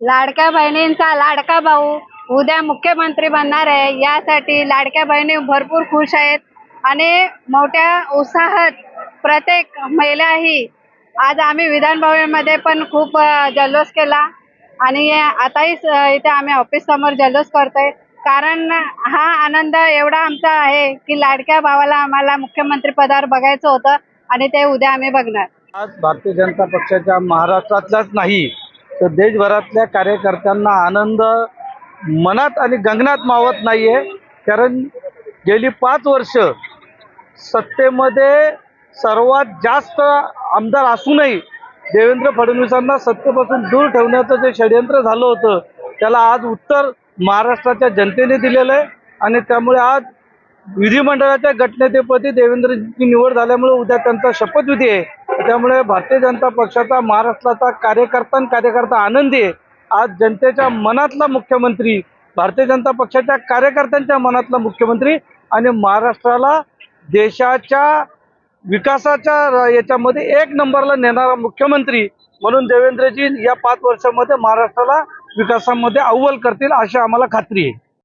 लाडक्या बहिणींचा लाडका भाऊ उद्या मुख्यमंत्री बनणार आहे. यासाठी लाडक्या बहिणी भरपूर खुश आहेत. आणि मोठ्या उत्साहात प्रत्येक महिलाही आज आम्ही विधान भवनमध्ये पण खूप जल्लोष केला. आणि आताही इथे आम्ही ऑफिस समोर जल्लोष करतोय. कारण हा आनंद एवढा आमचा आहे की लाडक्या भावाला आम्हाला मुख्यमंत्री पदावर बघायचं होतं आणि ते उद्या आम्ही बघणार. आज भारतीय जनता पक्षाच्या महाराष्ट्रातलाच नाही तर देशभरातल्या कार्यकर्त्यांना आनंद मनात आणि गगनात मावत नाहीये. कारण गेली पाच वर्ष सत्तेमध्ये सर्वात जास्त आमदार असूनही देवेंद्र फडणवीसांना सत्तेपासून दूर ठेवण्याचं जे षडयंत्र झालं होतं त्याला आज उत्तर महाराष्ट्राच्या जनतेने दिलेलं आहे. आणि त्यामुळे आज विधिमंडळाच्या गटनेतेपदी देवेंद्रजींची निवड झाल्यामुळे उद्या त्यांचा शपथविधी आहे. त्यामुळे भारतीय जनता पक्षाचा महाराष्ट्राचा कार्यकर्ता आणि कार्यकर्ता आनंदी आहे. आज जनतेच्या मनातला मुख्यमंत्री भारतीय जनता पक्षाच्या कार्यकर्त्यांच्या मनातला मुख्यमंत्री आणि महाराष्ट्राला देशाच्या विकासाच्या याच्यामध्ये एक नंबरला नेणारा मुख्यमंत्री म्हणून देवेंद्रजी या पाच वर्षामध्ये महाराष्ट्राला विकासामध्ये अव्वल करतील अशी आम्हाला खात्री आहे.